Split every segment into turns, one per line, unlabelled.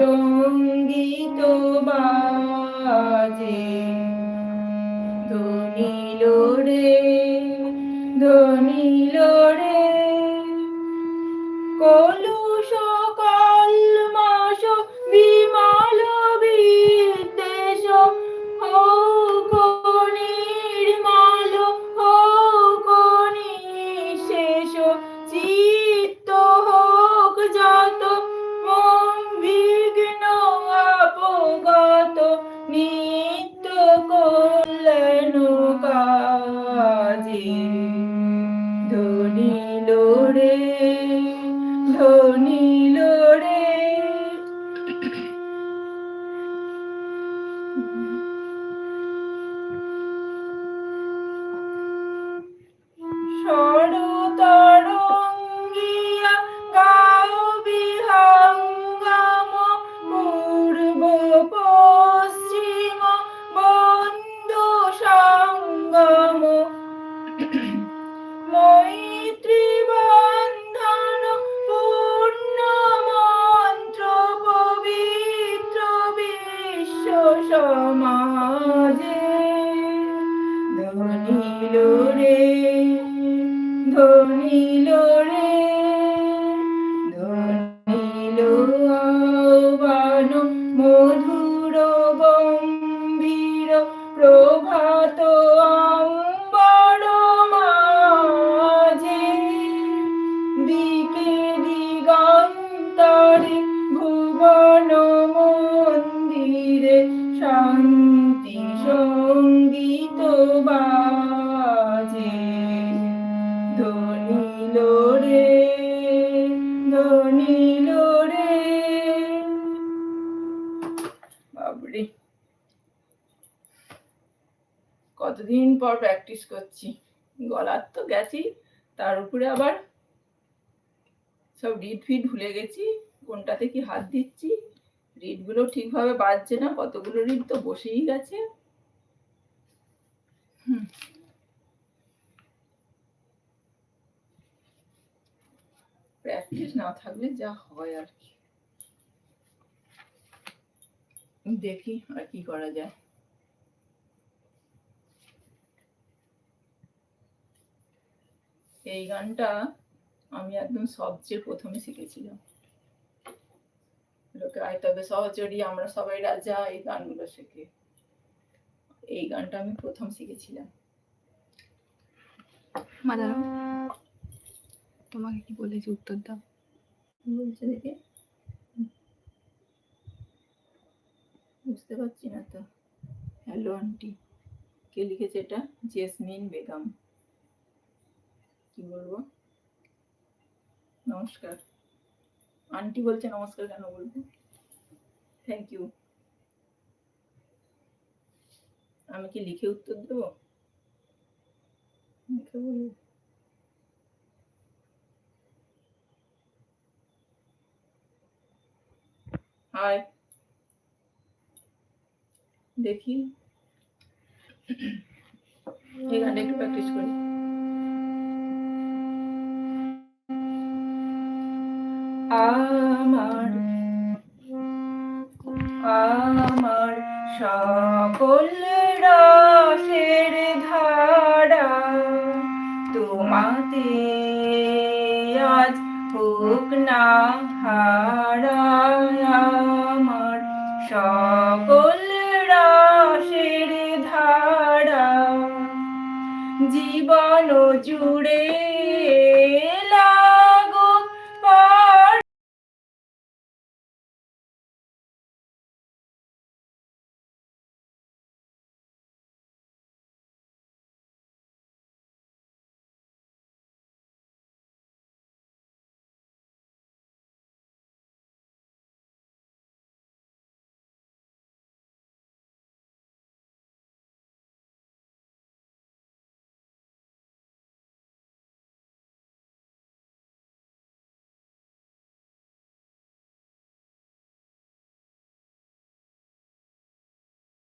Obrigado. শান্তি সংগীত বাজে। ধনিল রে ধনিল রে বাবরে কতদিন পর প্র্যাকটিস করছি। গলার তো গেছি তার উপরে আবার সব রিড ফিড ভুলে গেছি, কোনটাতে কি হাত দিচ্ছি। রিডগুলো ঠিকভাবে বাজছে না কতগুলো রিড তো বসেই গেছে। হুম। প্র্যাকটিস না থাকলে যা হয় আর কি। দেখি আর কি করা যায়। এই গানটা আমি একদম সবচেয়ে প্রথমে শিখেছিলাম। লোকে আয় তবে সহচরি আমরা সবাই রাজা এই গানগুলো শেখে। এই গানটা আমি প্রথম শিখেছিলাম।
তোমাকে কি বলেছি উত্তর দাও।
বলছে দেখে? বুঝতে পারছি না তো। Hello aunty. কে লিখেছে এটা? জেসমিন বেগম। কি বলব? নমস্কার। আন্টি বলছে, নমস্কার কেন বলব? থ্যাংক ইউ আমি কি লিখে উত্তর দেবো? লিখে হাই দেখি। এই একটু প্র্যাকটিস করি। আমার আমার সকল রসের ধারা তোমাতে আজ হোক না হারা আমার। সকল রসের ধারা জীবন জুড়ে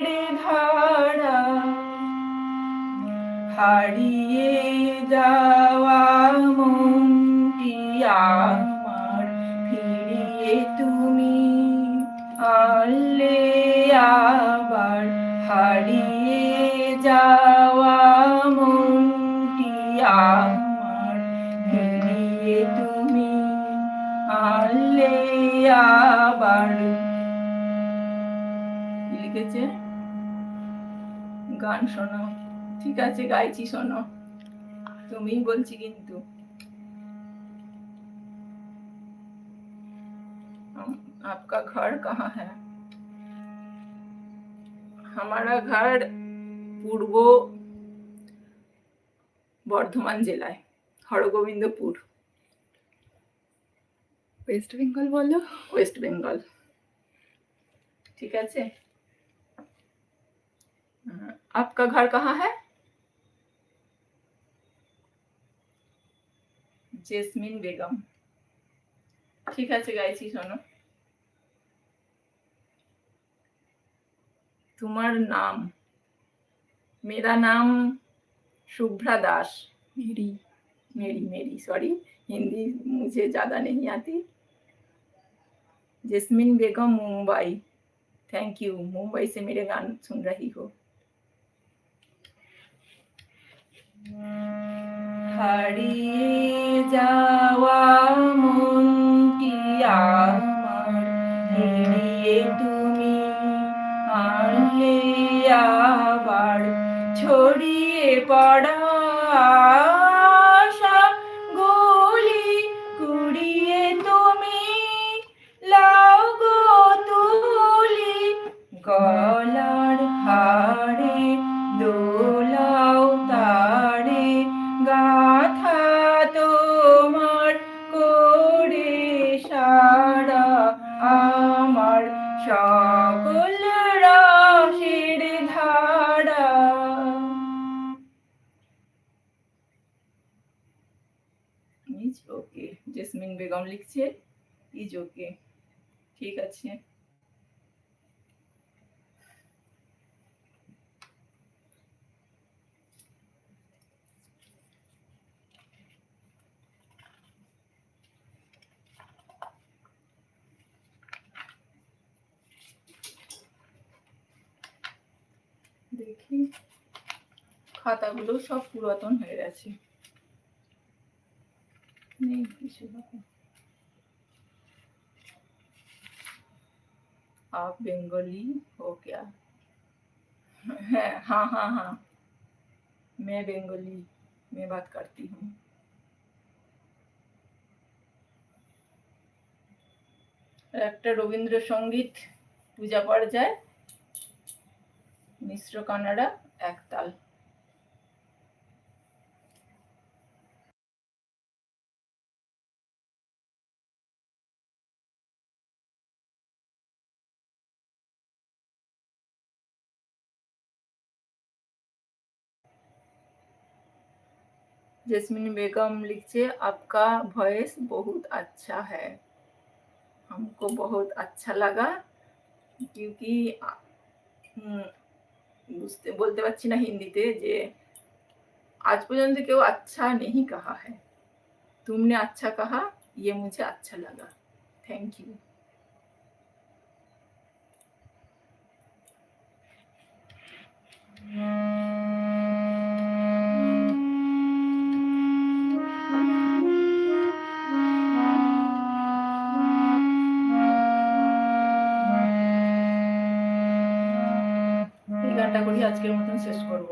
ধারা হারিয়ে যাওয়া মনটি আমার, ফিরিয়ে তুমি আনলে আবার, হারিয়ে যাওয়া মনটি আমার, ফিরিয়ে তুমি আনলে আবার। লিখেছে? গান শোনো ঠিক আছে গাইছি শোনো তুমিই বলছি কিন্তু हम- आपका घर कहाँ है हमारा घर পূর্ব বর্ধমান জেলায় হরগোবিন্দপুর
ওয়েস্ট বেঙ্গল বলো
ওয়েস্ট বেঙ্গল ঠিক আছে हाँ, आपका घर कहाँ है জেসমিন বেগম ঠিক আছে গাইছি শোনো তোমার নাম मेरा नाम शुभ्रा दास
মেরি
मेरी मेरी सॉरी हिंदी मुझे ज़्यादा नहीं आती जस्मिन बेगम मुंबई थैंक यू मुंबई से मेरे गान सुन रही हो হারিয়ে যাওয়া মনটি আমার ফিরিয়ে তুমি আনলে আবার ছড়িয়ে পড়া ইজ ওকে জেসমিন বেগম লিখছে ইজ ওকে, ঠিক আছে। দেখি, খাতাগুলো সব পুরাতন হয়ে গেছে। নেই কিছু বাকি। आप बंगाली हो क्या है हाँ हाँ हाँ मैं बंगाली मैं बात करती हूँ একটা রবীন্দ্রসঙ্গীত পূজা পর্যায়ে মিশ্র কানাডা একতাল जैस्मिन बेगम लिखिए आपका वॉइस बहुत अच्छा है हमको बहुत अच्छा लगा क्योंकि आ- হুম, বুঝতে বলতে পারছি না হিন্দিতে যে आज পর্যন্ত কেউ अच्छा नहीं कहा है तुमने अच्छा कहा ये मुझे अच्छा लगा थैंक यू এই আজকের মতন শেষ করব।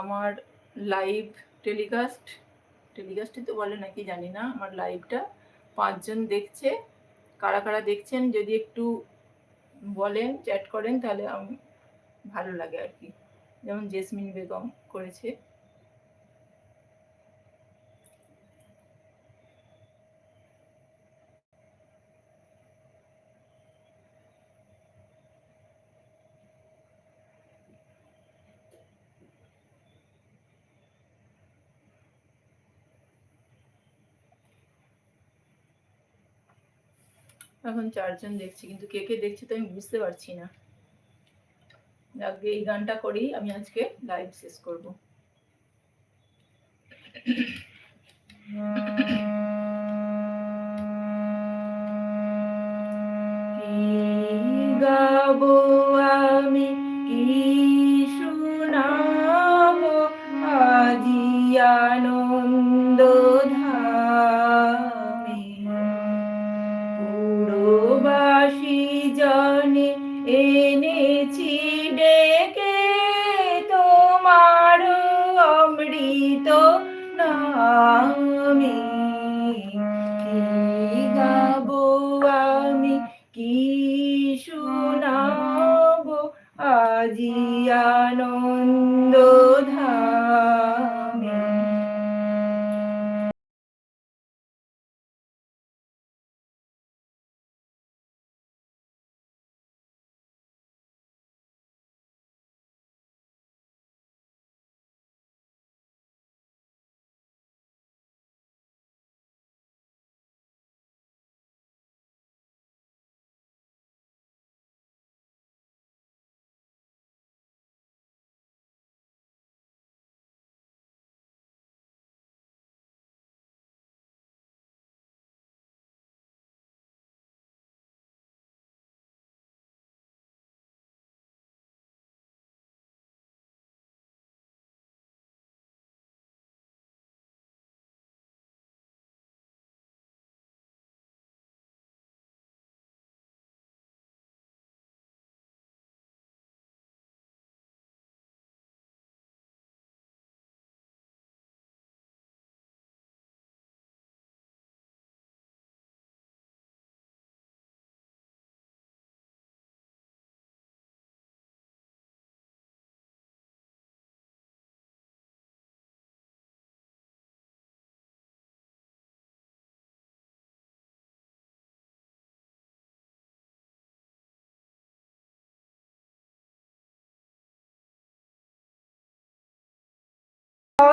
আমার লাইভ টেলিকাস্ট টেলিকাস্টই তো বলে নাকি জানি না, আমার লাইভটা পাঁচজন দেখছে। কারা কারা দেখছেন, যদি একটু বলেন চ্যাট করেন তাহলে আমি ভালো লাগে আর কি। যেমন জেসমিন বেগম করেছে। এখন চারজন দেখছি, কিন্তু কে কে দেখছে তো আমি বুঝতে পারছি না। আগে এই গানটা করেই আমি আজকে লাইভ শেষ করব। আমি? কি শুনাবো? আজি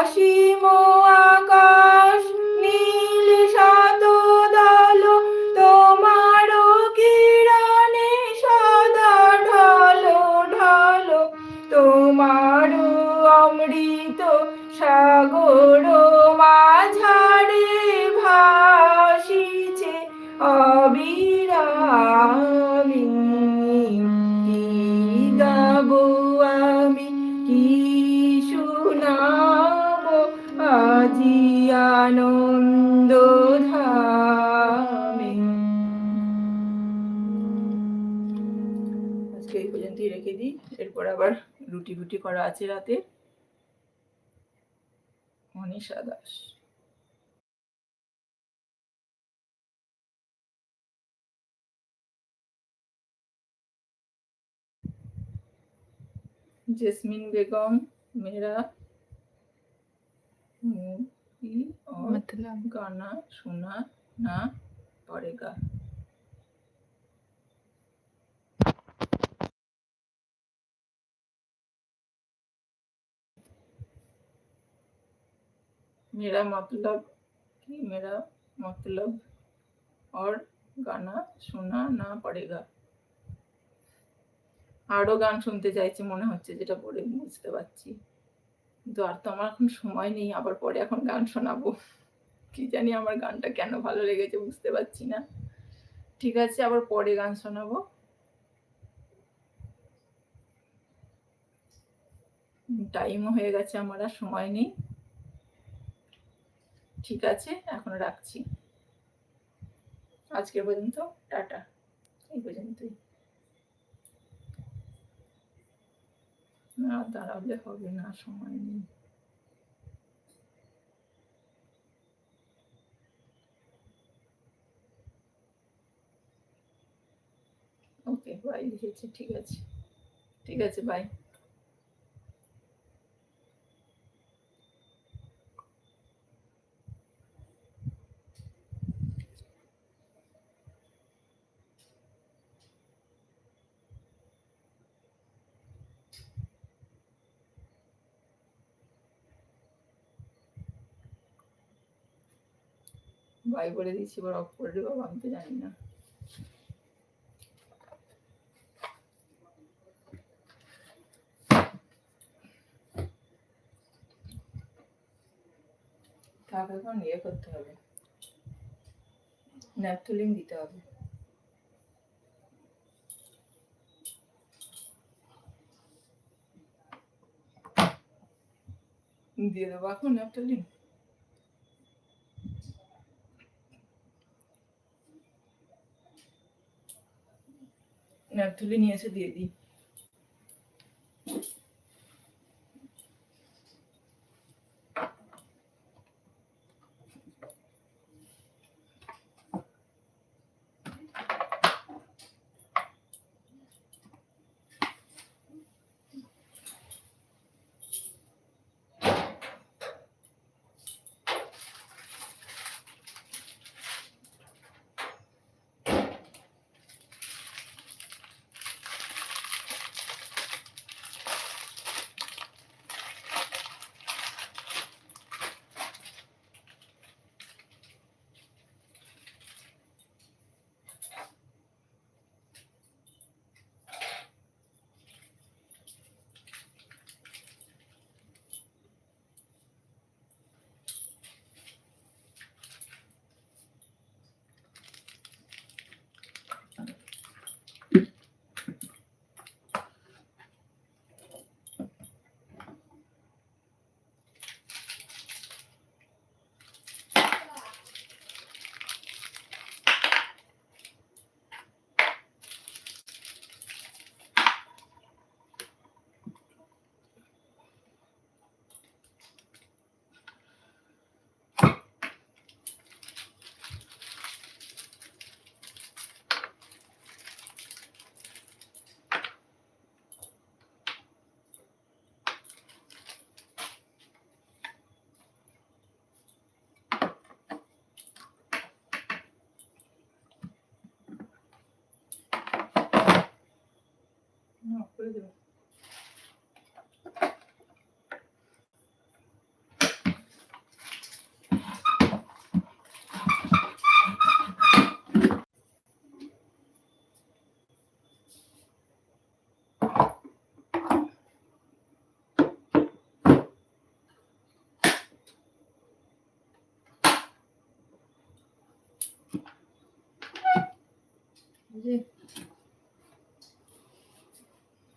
しも দিই এরপর আবার রুটি ফুটি করা আছে রাতে। মনীষা দাস। জেসমিন বেগম মেরা মেহরা
গানা
শোনা না পরে গা मेरा मतलब कि मेरा मतलब और गाना सुना ना पड़ेगा আরো গান শুনতে চাইছে মনে হচ্ছে যেটা পড়ে বুঝতে পারছি কিন্তু আর তো আমার এখন সময় নেই আবার পরে এখন গান শোনাবো কি জানি আমার গানটা কেন ভালো লেগেছে বুঝতে পারছি না ঠিক আছে আবার পরে গান শোনাবো টাইমও হয়ে গেছে আমার আর সময় নেই ঠিক আছে, এখন রাখছি। আজকে পর্যন্ত, টাটা। এই পর্যন্তই। না, দাঁড়ালে হবে না, সময় নেই। ওকে বাই লিখেছি, ঠিক আছে। ঠিক আছে বাই বাই করে দিচ্ছি এবার অফ করে দেবো আমি তো জানি না। এখন ইয়ে করতে হবে। দিতে হবে। দিয়ে দেবো এখন ন্যাপথলিন ন্যাপথলি নিয়ে এসে দিয়ে দিই। করে দেবো। যে